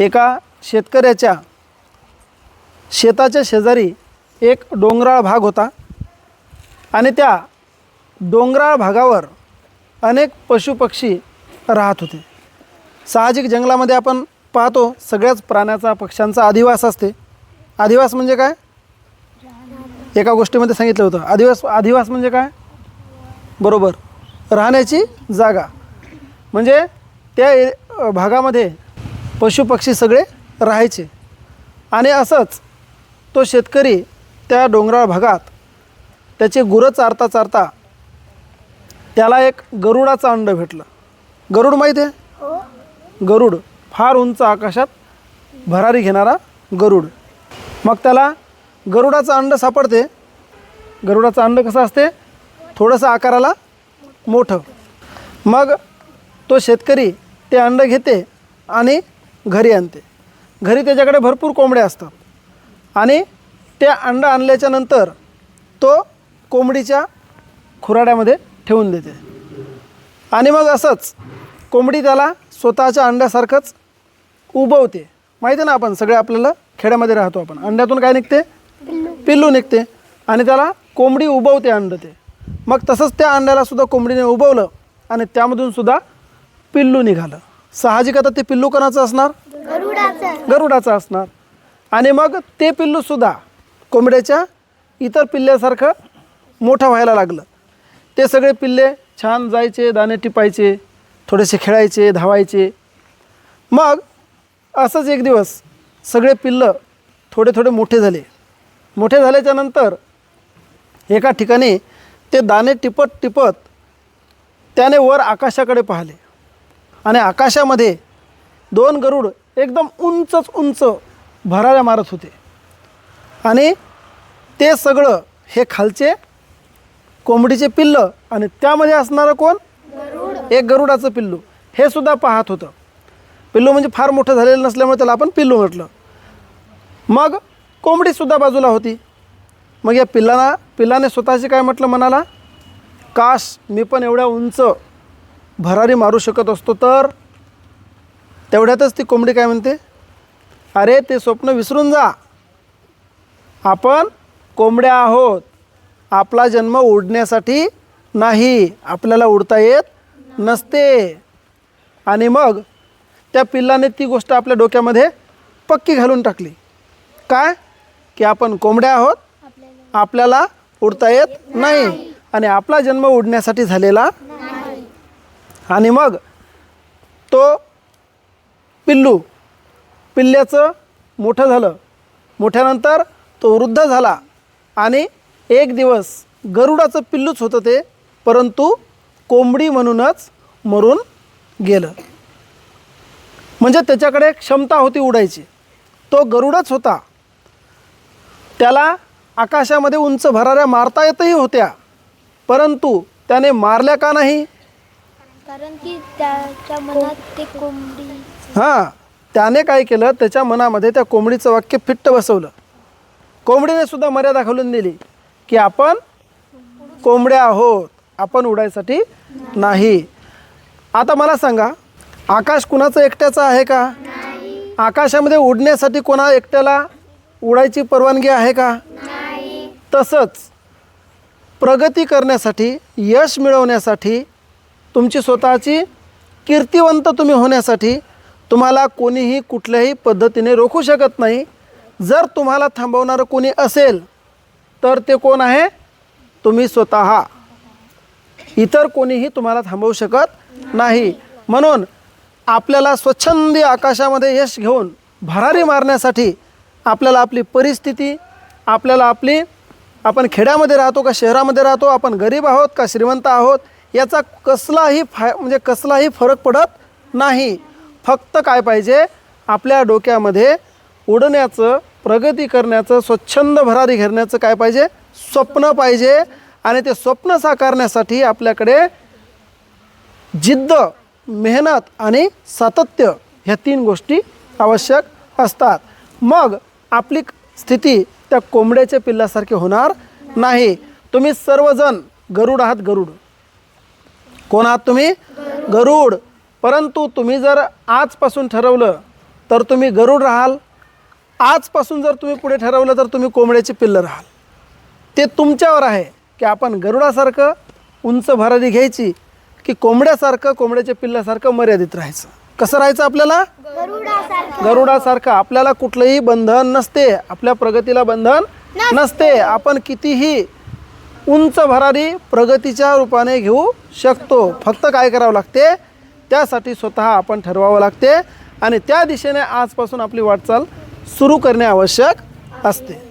एका शेतकऱ्याच्या शेताच्या शेजारी एक डोंगराळ भाग होता आणि त्या डोंगराळ भागावर अनेक पशुपक्षी राहत होते. साहजिक जंगलामध्ये आपण पाहतो सगळ्याच प्राण्याचा पक्ष्यांचा अधिवास असते. अधिवास म्हणजे काय? एका गोष्टीमध्ये सांगितलं होतं. अधिवास अधिवास म्हणजे काय? बरोबर. राहण्याची जागा. म्हणजे त्या ए भागामध्ये पशुपक्षी सगळे राहायचे. आणि असंच तो शेतकरी त्या डोंगराळ भागात त्याचे गुरं चारता चारता त्याला एक गरुडाचं अंड भेटलं. गरुड माहीत आहे? गरुड फार उंच आकाशात भरारी घेणारा गरुड. मग त्याला गरुडाचं अंड सापडते. गरुडाचं अंड कसं असते? थोडंसं आकाराला मोठं. मग तो शेतकरी ते अंड घेते आणि घरी आणते. घरी त्याच्याकडे भरपूर कोंबड्या असतात. आणि ते अंडा आणल्याच्या नंतर तो कोंबडीच्या खुराड्यामध्ये ठेवून देते. आणि मग असंच कोंबडी त्याला स्वतःच्या अंड्यासारखंच उबवते. माहिती आहे ना आपण सगळे आपल्याला खेड्यामध्ये राहतो आपण. अंड्यातून काय निघते? पिल्लू निघते. आणि त्याला कोंबडी उबवते अंड ते. मग तसंच त्या अंड्यालासुद्धा कोंबडीने उबवलं आणि त्यामधूनसुद्धा पिल्लू निघालं. साहजिक आता ते पिल्लू कोणाचं असणार? गरुडाचं. असणार. आणि मग ते पिल्लूसुद्धा कोंबड्याच्या इतर पिल्ल्यासारखं मोठं व्हायला लागलं. ते सगळे पिल्ले छान जायचे दाणे टिपायचे थोडेसे खेळायचे धावायचे. मग असंच एक दिवस सगळे पिल्लं थोडे थोडे मोठे झाले. मोठे झाल्याच्यानंतर एका ठिकाणी ते दाणे टिपत टिपत त्याने वर आकाशाकडे पाहिले. आणि आकाशामध्ये दोन गरुड एकदम उंचच उंच भराऱ्या मारत होते. आणि ते सगळं हे खालचे कोंबडीचे पिल्लं आणि त्यामध्ये असणारं कोण? एक गरुडाचं पिल्लू. हे सुद्धा पाहत होतं. पिल्लू म्हणजे फार मोठं झालेलं नसल्यामुळे त्याला आपण पिल्लू म्हटलं. मग कोंबडीसुद्धा बाजूला होती. मग या पिल्लाना पिल्लाने स्वतःशी काय म्हटलं मनाला? काश मी पण एवढ्या उंच भरारी मारू शकत असतो तर? तेवढ्यातच ती कोंबडी काय म्हणते? अरे ते स्वप्न विसरून जा. आपण कोंबड्या आहोत. आपला जन्म उडण्यासाठी नाही. आपल्याला उडता येत नसते. आणि मग त्या पिल्लाने ती गोष्ट आपल्या डोक्यामध्ये पक्की घालून टाकली. काय? की आपण कोंबड्या आहोत. आपल्याला उडता येत नाही. आणि आपला जन्म उडण्यासाठी झालेला आणि मग तो पिल्लू पिल्ल्याचं मोठं झालं. मोठ्यानंतर तो वृद्ध झाला आणि एक दिवस गरुडाचं पिल्लूच होतं ते परंतु कोंबडी म्हणूनच मरून गेलं. म्हणजे त्याच्याकडे क्षमता होती उडायची. तो गरुडच होता. त्याला आकाशामध्ये उंच भराऱ्या मारता येतही होत्या परंतु त्याने मारल्या का नाही? कारण की त्याच्या मनात ते कोंबडी हां त्याने काय केलं त्याच्या मनामध्ये त्या कोंबडीचं वाक्य फिट्ट बसवलं. कोंबडीने सुद्धा मर्यादा घालून दिली की आपण कोंबड्या आहोत आपण उडायसाठी नाही. आता मला सांगा आकाश कुणाचं एकट्याचं आहे का? आकाशामध्ये उडण्यासाठी कोणा एकट्याला उडायची परवानगी आहे का? तसंच प्रगती करण्यासाठी यश मिळवण्यासाठी तुमची स्वतःची कीर्तिवंत तुम्ही होण्यासाठी तुम्हाला कोणीही कुठल्याही पद्धतीने रोखू शकत नाही. जर तुम्हाला थांबवणारं कोणी असेल तर ते कोण आहे? तुम्ही स्वतः. इतर कोणीही तुम्हाला थांबवू शकत नाही. म्हणून आपल्याला स्वच्छंदी आकाशामध्ये यश घेऊन भरारी मारण्यासाठी आपल्याला आपली परिस्थिती आपल्याला आपली आपण खेड्यामध्ये राहतो का शहरामध्ये राहतो आपण गरीब आहोत का श्रीमंत आहोत याचा कसलाही फाय म्हणजे कसलाही फरक पडत नाही. फक्त काय पाहिजे? आपल्या डोक्यामध्ये उडण्याचं प्रगती करण्याचं स्वच्छंद भरारी घेण्याचं काय पाहिजे? स्वप्न पाहिजे. आणि ते स्वप्न साकारण्यासाठी आपल्याकडे जिद्द मेहनत आणि सातत्य ह्या तीन गोष्टी आवश्यक असतात. मग आपली स्थिती त्या कोंबड्याच्या पिल्लासारखी होणार नाही. तुम्ही सर्वजण गरुड आहात गरुड. कोण आहात तुम्ही? गरुड. परंतु तुम्ही जर आजपासून ठरवलं तर तुम्ही गरुड राहाल. आजपासून जर तुम्ही पुढे ठरवलं तर तुम्ही कोंबड्याचे पिल्लं राहाल. ते तुमच्यावर आहे की आपण गरुडासारखं उंच भरारी घ्यायची की कोंबड्यासारखं कोंबड्याच्या पिल्लासारखं मर्यादित राहायचं. कसं राहायचं आपल्याला? गरुडासारखं. आपल्याला कुठलंही बंधन नसते. आपल्या प्रगतीला बंधन नसते. आपण कितीही उंच भरारी प्रगतीच्या रूपाने घेऊ शकतो. फक्त काय करावं लागते? त्यासाठी स्वतः आपण ठरवावं लागते आणि त्या दिशेने आजपासून आपली वाटचाल सुरू करणे आवश्यक असते.